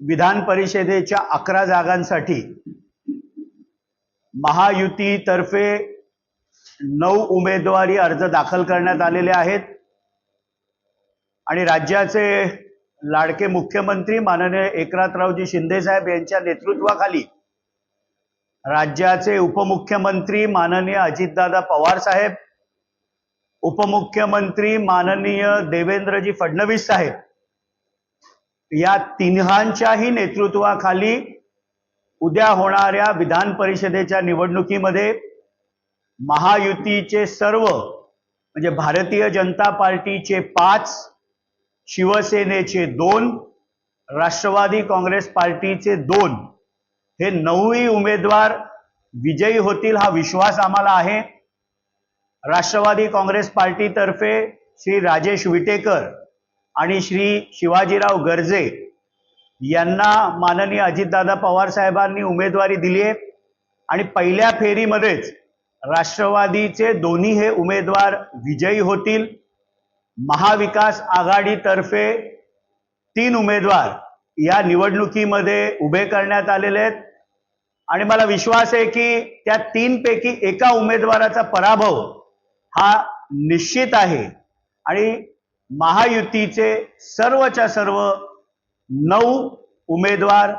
विधान परिषदेच्या अकरा जागांसाठी महायुतीतर्फे नऊ उमेदवारी अर्ज दाखल करण्यात आलेले आहेत. आणि राज्याचे लाडके मुख्यमंत्री माननीय एकनाथरावजी शिंदे साहेब यांच्या नेतृत्वाखाली राज्याचे उपमुख्यमंत्री माननीय अजितदादा पवार साहेब उपमुख्यमंत्री माननीय देवेंद्रजी फडणवीस साहेब या तिन्हांच्याही नेतृत्वाखाली उद्या होणाऱ्या विधान परिषदेच्या निवडणुकीमध्ये महायुतीचे सर्व म्हणजे भारतीय जनता पार्टीचे पाच शिवसेनेचे दोन राष्ट्रवादी काँग्रेस पार्टीचे दोन हे नऊही उमेदवार विजयी होतील हा विश्वास आम्हाला आहे. राष्ट्रवादी काँग्रेस पार्टीतर्फे श्री राजेश विटेकर आणि श्री शिवाजीराव गर्जे यांना माननीय अजितदादा पवार साहेबांनी उमेदवारी दिली आहे. आणि पहिल्या फेरीमध्येच राष्ट्रवादीचे दोन्ही हे उमेदवार विजयी होतील. महाविकास आघाडीतर्फे तीन उमेदवार या निवडणुकीमध्ये उभे करण्यात आलेले आहेत. आणि मला विश्वास आहे की त्या तीनपैकी एका उमेदवाराचा पराभव हा निश्चित आहे. आणि महायुतीचे सर्वच्या सर्व नऊ उमेदवार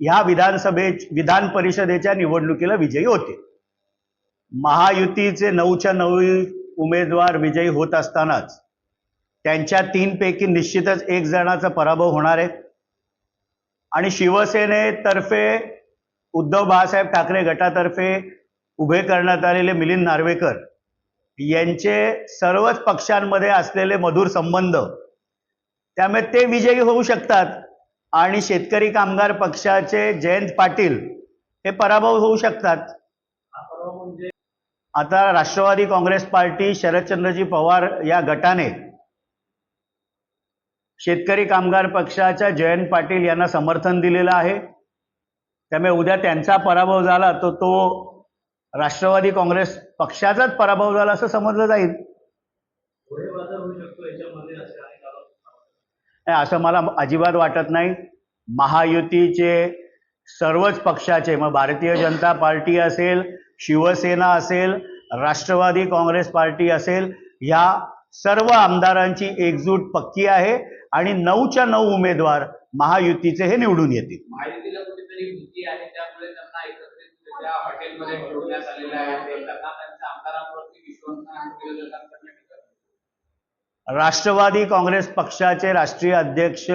ह्या विधानसभे विधान परिषदेच्या निवडणुकीला विजयी होते. महायुतीचे नऊच्या नऊ उमेदवार विजयी होत असतानाच त्यांच्या तीनपैकी निश्चितच एक जणाचा पराभव होणार आहे. आणि शिवसेनेतर्फे उद्धव बाळासाहेब ठाकरे गटातर्फे उभे करण्यात आलेले मिलिंद नार्वेकर यांचे सर्वच पक्षांमध्ये असलेले मधुर संबंध. त्यामुळे ते विजयी होऊ शकतात. आणि शेतकरी कामगार पक्षाचे जयंत पाटील हे पराभव होऊ शकतात. आता राष्ट्रवादी काँग्रेस पार्टी शरदचंद्रजी पवार या गटाने शेतकरी कामगार पक्षाच्या जयंत पाटील यांना समर्थन दिलेलं आहे. त्यामुळे उद्या त्यांचा पराभव झाला तर तो राष्ट्रवादी काँग्रेस पक्षाचाच पराभव झाला असं समजलं जाईल. असं नाही, असं मला अजिबात वाटत नाही. महायुतीचे सर्वच पक्षाचे मग भारतीय जनता पार्टी असेल शिवसेना असेल राष्ट्रवादी काँग्रेस पार्टी असेल ह्या सर्व आमदारांची एकजूट पक्की आहे आणि नऊच्या नऊ उमेदवार महायुतीचे हे निवडून येतील. त्या हॉटेलमध्ये ठेवण्यात आलेलं आहे त्यांच्या आमदारांवरती विश्वास राष्ट्रवादी काँग्रेस पक्षाचे राष्ट्रीय अध्यक्ष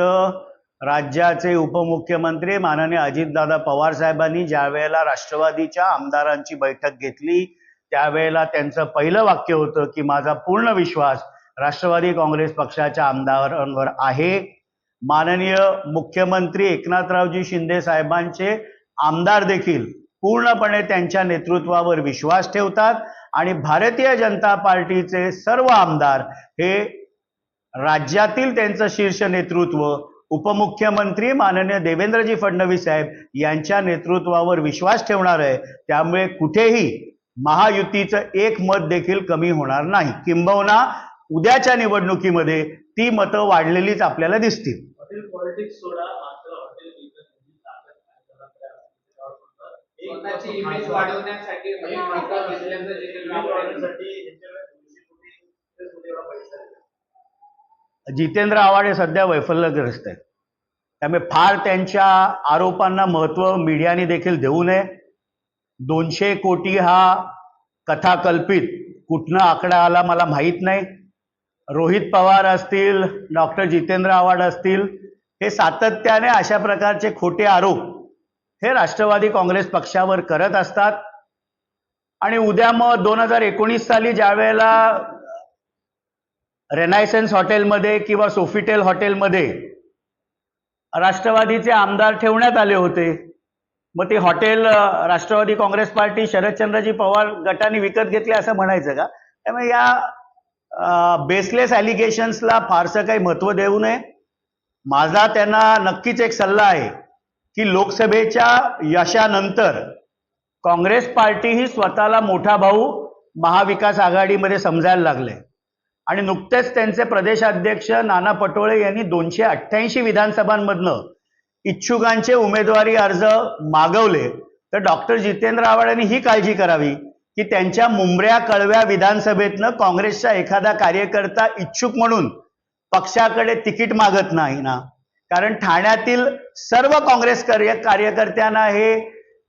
राज्याचे उपमुख्यमंत्री माननीय अजितदादा पवार साहेबांनी ज्यावेळेला राष्ट्रवादीच्या आमदारांची बैठक घेतली त्यावेळेला त्यांचं पहिलं वाक्य होतं की माझा पूर्ण विश्वास राष्ट्रवादी काँग्रेस पक्षाच्या आमदारांवर आहे. माननीय मुख्यमंत्री एकनाथरावजी शिंदे साहेबांचे आमदार देखील पूर्णपणे त्यांच्या नेतृत्वावर विश्वास ठेवतात आणि भारतीय जनता पार्टीचे सर्व आमदार हे राज्यातील त्यांचं शीर्ष नेतृत्व उपमुख्यमंत्री माननीय देवेंद्रजी फडणवीस साहेब यांच्या नेतृत्वावर विश्वास ठेवणार आहे. त्यामुळे कुठेही महायुतीचं एक मत देखील कमी होणार नाही. किंबहुना उद्याच्या निवडणुकीमध्ये ती मतं वाढलेलीच आपल्याला दिसतील हॉटेल पॉलिटिक्स सोडा मात्र हॉटेल बिझनेसची ताकद काय करत आहे? स्वतःची इमेज वाढवण्यासाठी म्हणजे मात्र घेतल्याचं जे काही व्यापार आहे, साठी यांच्याकडे दोनशे कोटी ते कोटी एवढा पैसा आहे. जितेंद्र आव्हाड हे सध्या वैफल्यग्रस्त आहेत. त्यामुळे फार त्यांच्या आरोपांना महत्त्व मीडियाने देखील देऊ नये. दोनशे कोटी हा कथाकल्पित कुठनं आकडा आला मला माहीत नाही. रोहित पवार असतील डॉक्टर जितेंद्र आव्हाड असतील हे सातत्याने अशा प्रकारचे खोटे आरोप हे राष्ट्रवादी काँग्रेस पक्षावर करत असतात. आणि उद्या मग दोन हजार एकोणीस साली ज्या वेळेला रेनायसन्स हॉटेलमध्ये किंवा सोफिटेल हॉटेलमध्ये राष्ट्रवादीचे आमदार ठेवण्यात आले होते मग ते हॉटेल राष्ट्रवादी काँग्रेस पार्टी शरदचंद्रजी पवार गटाने विकत घेतले असं म्हणायचं का? त्यामुळे या बेसलेस ॲलिगेशन्सला फारसं काही महत्त्व देऊ नये. माझा त्यांना नक्कीच एक सल्ला आहे. की लोकसभेच्या यशानंतर काँग्रेस पार्टी ही स्वतःला मोठा भाऊ महाविकास आघाडीमध्ये समजायला लागले. आणि नुकतेच त्यांचे प्रदेशाध्यक्ष नाना पटोळे यांनी दोनशे अठ्ठ्याऐंशी विधानसभांमधनं इच्छुकांचे उमेदवारी अर्ज मागवले. तर डॉक्टर जितेंद्र आव्हाड यांनी ही काळजी करावी की त्यांच्या मुंबऱ्या कळव्या विधानसभेतनं काँग्रेसचा एखादा कार्यकर्ता इच्छुक म्हणून पक्षाकडे तिकीट मागत नाही ना. कारण ठाण्यातील सर्व काँग्रेस कार्य कार्यकर्त्यांना हे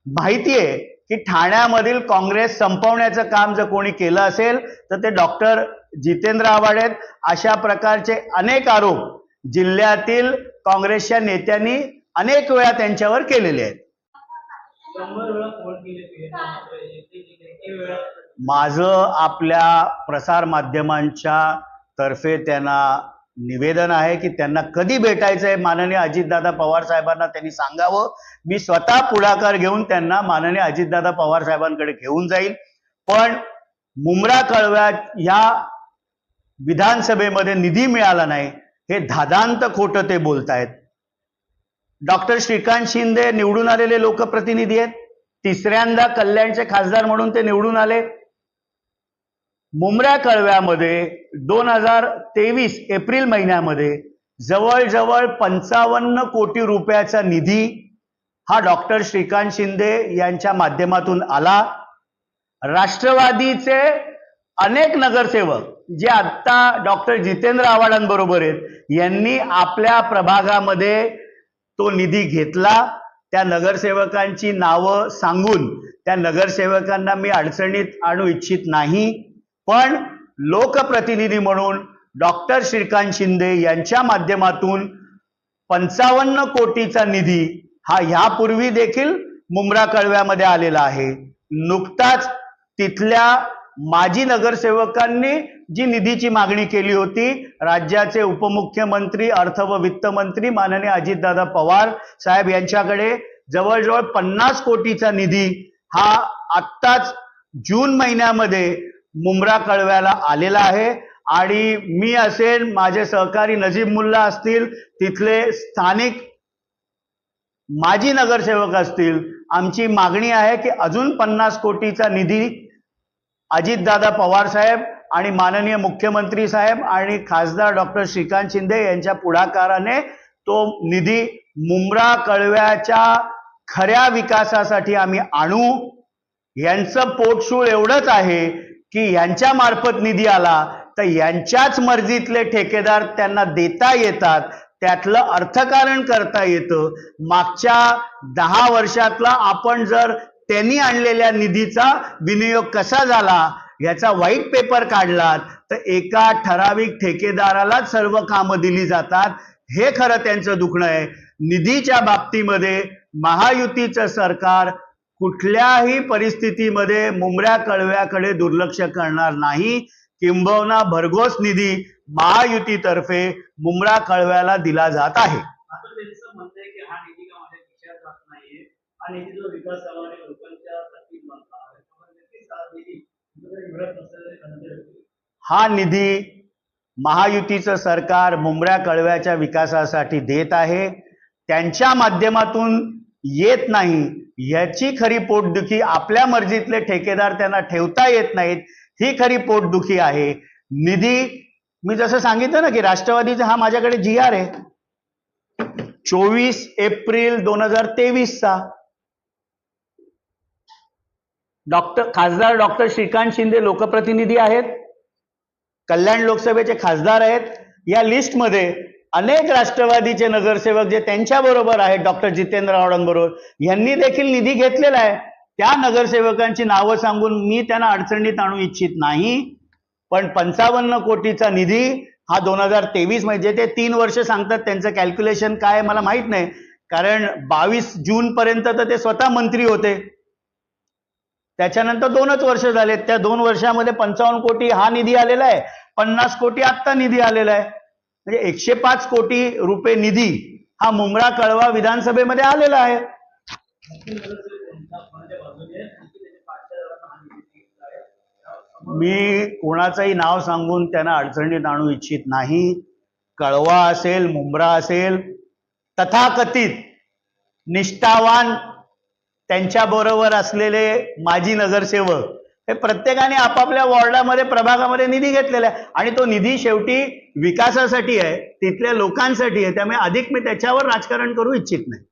माहिती आहे की ठाण्यामधील काँग्रेस संपवण्याचं काम जर कोणी केलं असेल तर ते डॉक्टर जितेंद्र आव्हाड आहेत. अशा प्रकारचे अनेक आरोप जिल्ह्यातील काँग्रेसच्या नेत्यांनी अनेक वेळा त्यांच्यावर केलेले आहेत. माझं आपल्या प्रसार माध्यमांच्या तर्फे त्यांना निवेदन आहे की त्यांना कधी भेटायचं आहे माननीय अजितदादा पवार साहेबांना त्यांनी सांगावं. मी स्वतः पुढाकार घेऊन त्यांना माननीय अजितदादा पवार साहेबांकडे घेऊन जाईल पण मुंब्रा कळव्यात ह्या विधानसभेमध्ये निधी मिळाला नाही हे धादांत खोटं ते बोलतायत. डॉक्टर श्रीकांत शिंदे निवडून आलेले लोकप्रतिनिधी आहेत. तिसऱ्यांदा कल्याणचे खासदार म्हणून ते निवडून आले. मुंबऱ्या कळव्यामध्ये दोन हजार तेवीस एप्रिल महिन्यामध्ये जवळजवळ पंचावन्न कोटी रुपयाचा निधी हा डॉक्टर श्रीकांत शिंदे यांच्या माध्यमातून आला. राष्ट्रवादीचे अनेक नगरसेवक जे आत्ता डॉक्टर जितेंद्र आव्हाडांबरोबर आहेत यांनी आपल्या प्रभागामध्ये तो निधी घेतला. त्या नगरसेवकांची नावं सांगून त्या नगरसेवकांना मी अडचणीत आणू इच्छित नाही. पण लोकप्रतिनिधी म्हणून डॉक्टर श्रीकांत शिंदे यांच्या माध्यमातून पंचावन्न कोटीचा निधी हा ह्यापूर्वी देखील मुंब्रा कळव्यामध्ये आलेला आहे. नुकताच तिथल्या माजी नगरसेवकांनी जी निधीची मागणी केली होती राज्याचे उपमुख्यमंत्री अर्थ व वित्त मंत्री माननीय अजितदादा पवार साहेब यांच्याकडे जवळजवळ पन्नास कोटीचा निधी हा आत्ताच जून महिन्यामध्ये मुंब्रा कळव्याला आलेला आहे. आणि मी असेल माझे सहकारी नजीब मुल्ला असतील तिथले स्थानिक माजी नगरसेवक असतील आमची मागणी आहे की अजून पन्नास कोटीचा निधी अजितदादा पवार साहेब आणि माननीय मुख्यमंत्री साहेब आणि खासदार डॉक्टर श्रीकांत शिंदे यांच्या पुढाकाराने तो निधी मुंब्रा कळव्याच्या खऱ्या विकासासाठी आम्ही आणू. यांचं पोटशूळ एवढंच आहे की यांच्या मार्फत निधी आला तर यांच्याच मर्जीतले ठेकेदार त्यांना देता येतात त्यातलं अर्थकारण करता येतं. मागच्या दहा वर्षातला आपण जर त्यांनी आणलेल्या निधीचा विनियोग कसा झाला याचा व्हाईट पेपर काढलात तर एका ठराविक ठेकेदारालाच सर्व कामं दिली जातात. हे खरं त्यांचं दुखणं आहे. निधीच्या बाबतीमध्ये महायुतीचं सरकार कुठल्याही परिस्थितीमध्ये मुंबऱ्या कळव्याकडे दुर्लक्ष करणार नाही. किंबहुना भरघोस निधी महायुतीतर्फे मुंबरा कळव्याला दिला जात हा हा हा आहे. हा निधी महायुतीचं सरकार मुंबऱ्या कळव्याच्या विकासासाठी देत आहे. त्यांच्या माध्यमातून येत नाही. याची खरी पोटदुखी आपल्या मर्जीतले ठेकेदार त्यांना ठेवता येत नाहीत. ही खरी पोटदुखी आहे. निधी मी जसं सांगितलं ना की राष्ट्रवादीचा हा माझ्याकडे जी आर आहे. चोवीस एप्रिल दोन हजार तेवीसचा. डॉक्टर खासदार डॉक्टर श्रीकांत शिंदे लोकप्रतिनिधी आहेत. कल्याण लोकसभेचे खासदार आहेत. या लिस्टमध्ये अनेक राष्ट्रवादीचे नगरसेवक जे त्यांच्या बरोबर आहेत डॉक्टर जितेंद्र आव्हाडांबरोबर यांनी देखील निधी घेतलेला आहे. त्या नगरसेवकांची नावं सांगून मी त्यांना अडचणीत आणू इच्छित नाही. पण पंचावन्न कोटीचा निधी हा दोन हजार तेवीस म्हणजे ते तीन वर्ष सांगतात त्यांचं कॅल्क्युलेशन काय मला माहीत नाही. कारण बावीस जून पर्यंत तर ते स्वतः मंत्री होते. त्याच्यानंतर दोनच वर्ष झालेत. त्या दोन वर्षामध्ये पंचावन्न कोटी हा निधी आलेला आहे. पन्नास कोटी आत्ता निधी आलेला आहे. म्हणजे एकशे पाच कोटी रुपये निधी हा मुंबळा कळवा विधानसभेमध्ये आलेला आहे. मी कोणाचंही नाव सांगून त्यांना अडचणीत आणू इच्छित नाही. कळवा असेल मुंब्रा असेल तथाकथित निष्ठावान त्यांच्याबरोबर असलेले माजी नगरसेवक हे प्रत्येकाने आपापल्या वॉर्डामध्ये प्रभागामध्ये निधी घेतलेला आहे. आणि तो निधी शेवटी विकासासाठी आहे तिथल्या लोकांसाठी आहे. त्यामुळे अधिक मी त्याच्यावर राजकारण करू इच्छित नाही.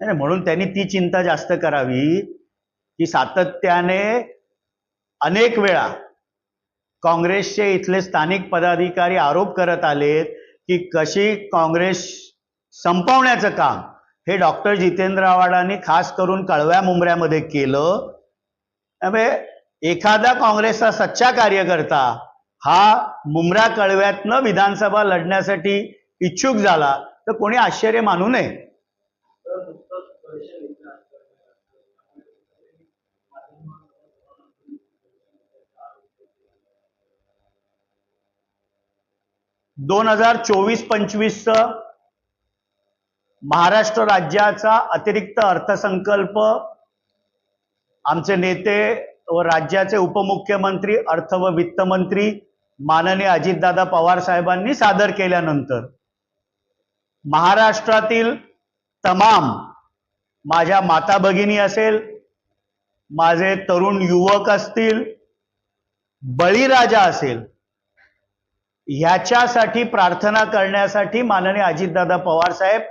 नाही, म्हणून त्यांनी ती चिंता जास्त करावी की सातत्याने अनेक वेळा काँग्रेसचे इथले स्थानिक पदाधिकारी आरोप करत आलेत की कशी काँग्रेस संपवण्याचं काम. हे डॉक्टर जितेंद्र आव्हाडांनी खास करून कळव्या मुंबऱ्यामध्ये केलं. त्यामुळे एखादा काँग्रेसचा सच्चा कार्यकर्ता हा मुंब्रा कळव्यातनं विधानसभा लढण्यासाठी इच्छुक झाला तर कोणी आश्चर्य मानू नये. दोन हजार चोवीस पंचवीसचं महाराष्ट्र राज्याचा अतिरिक्त अर्थसंकल्प आमचे नेते व राज्याचे उपमुख्यमंत्री अर्थ व वित्तमंत्री माननीय अजितदादा पवार साहेबांनी सादर केल्यानंतर महाराष्ट्रातील तमाम माझ्या माता भगिनी असेल माझे तरुण युवक असतील बळीराजा असेल ह्याच्यासाठी प्रार्थना करण्यासाठी माननीय अजितदादा पवार साहेब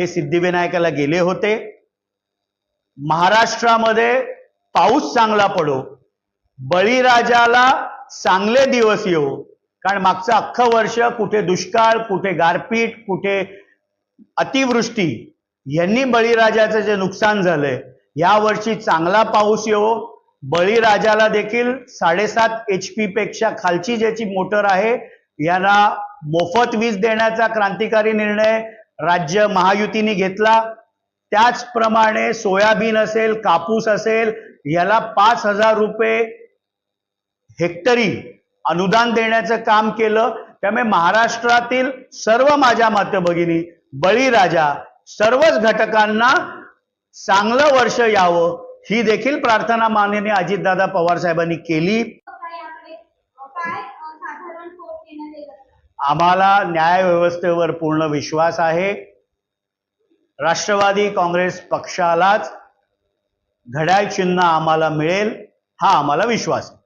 हे सिद्धिविनायकाला गेले होते. महाराष्ट्रामध्ये पाऊस चांगला पडो. बळीराजाला चांगले दिवस येऊ कारण मागचं अख्खं वर्ष कुठे दुष्काळ कुठे गारपीट कुठे अतिवृष्टी यांनी बळीराजाचं जे नुकसान झालंय या वर्षी चांगला पाऊस येवो. बळीराजाला देखील साडेसात एच पी पेक्षा खालची ज्याची मोटर आहे यांना मोफत वीज देण्याचा क्रांतिकारी निर्णय राज्य महायुतीने घेतला. त्याचप्रमाणे सोयाबीन असेल कापूस असेल याला पाच हजार रुपये हेक्टरी अनुदान देण्याचं काम केलं. त्यामुळे महाराष्ट्रातील सर्व माझ्या मातभगिनी बळीराजा सर्वच घटकांना चांगलं वर्ष यावं ही देखील प्रार्थना माननीय अजितदादा पवार साहेबांनी केली. आम्हाला न्याय व्यवस्थेवर पूर्ण विश्वास आहे. राष्ट्रवादी काँग्रेस पक्षालाच घड्याळ चिन्ह आम्हाला मिळेल हा आम्हाला विश्वास आहे.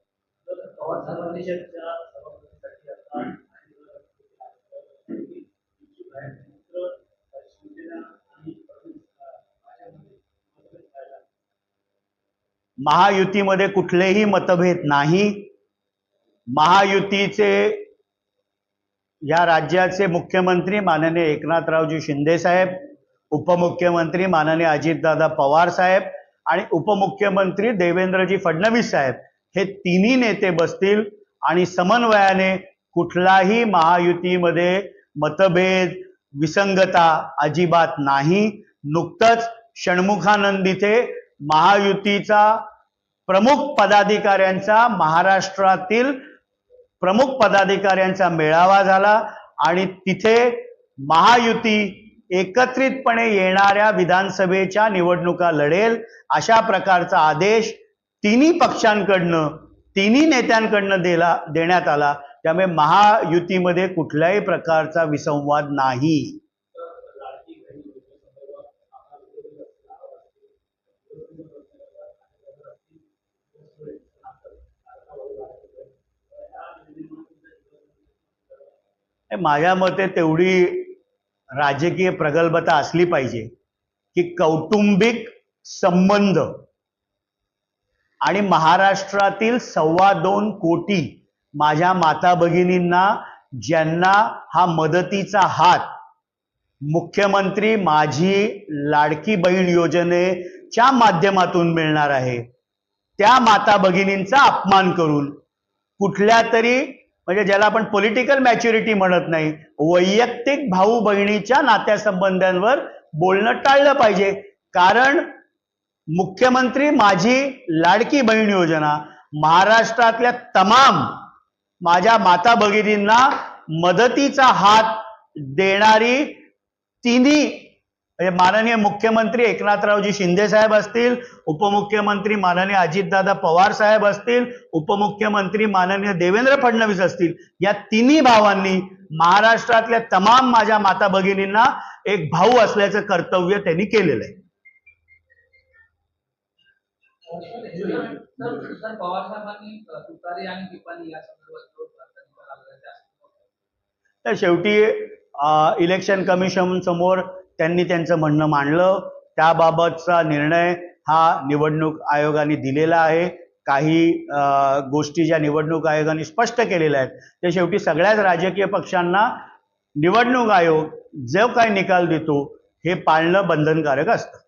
महायुतीमध्ये कुठलेही मतभेद नाही. महायुतीचे या राज्याचे मुख्यमंत्री माननीय एकनाथरावजी शिंदे साहेब उपमुख्यमंत्री माननीय अजितदादा पवार साहेब आणि उपमुख्यमंत्री देवेंद्रजी फडणवीस साहेब हे तिन्ही नेते बसतील आणि समन्वयाने कुठलाही महायुतीमध्ये मतभेद विसंगता अजिबात नाही. नुकतंच षण्मुखानंद इथे महायुतीचा प्रमुख पदाधिकाऱ्यांचा महाराष्ट्रातील प्रमुख पदाधिकाऱ्यांचा मेळावा झाला आणि तिथे महायुती एकत्रितपणे येणाऱ्या विधानसभेच्या निवडणुका लढेल अशा प्रकारचा आदेश तिन्ही पक्षांकडनं तिन्ही नेत्यांकडनं दिला देण्यात आला. त्यामुळे महायुतीमध्ये कुठल्याही प्रकारचा विसंवाद नाही लाडकी बहीण योजनेसंदर्भात आपला विरोधी असला हे माझ्या मते तेवढी राजकीय प्रगल्भता असली पाहिजे की कौटुंबिक संबंध आणि महाराष्ट्रातील सव्वा दोन कोटी माझ्या माता भगिनींना ज्यांना हा मदतीचा हात मुख्यमंत्री माझी लाडकी बहीण योजनेच्या माध्यमातून मिळणार आहे त्या माता भगिनींचा अपमान करून कुठल्या तरी म्हणजे ज्याला आपण पॉलिटिकल मॅच्युरिटी म्हणत नाही वैयक्तिक भाऊ बहिणीच्या नात्यासंबंधांवर बोलणं टाळलं पाहिजे. कारण मुख्यमंत्री माझी लाडकी बहीण योजना महाराष्ट्रातल्या तमाम माझ्या माता भगिनींना मदतीचा हात देणारी तिन्ही म्हणजे माननीय मुख्यमंत्री एकनाथरावजी शिंदे साहेब असतील उपमुख्यमंत्री माननीय अजितदादा पवार साहेब असतील उपमुख्यमंत्री माननीय देवेंद्र फडणवीस असतील या तिन्ही भावांनी महाराष्ट्रातल्या तमाम माझ्या माता भगिनींना एक भाऊ असल्याचं कर्तव्य त्यांनी केलेलं आहे. तर त्या शेवटी इलेक्शन कमिशन समोर त्यांनी त्यांचं म्हणणं मांडलं. त्याबाबतचा निर्णय हा निवडणूक आयोगाने दिलेला आहे. काही गोष्टी ज्या निवडणूक आयोगाने स्पष्ट केलेल्या आहेत ते शेवटी सगळ्याच राजकीय पक्षांना निवडणूक आयोग जो काही निकाल देतो हे पाळणं बंधनकारक असतं.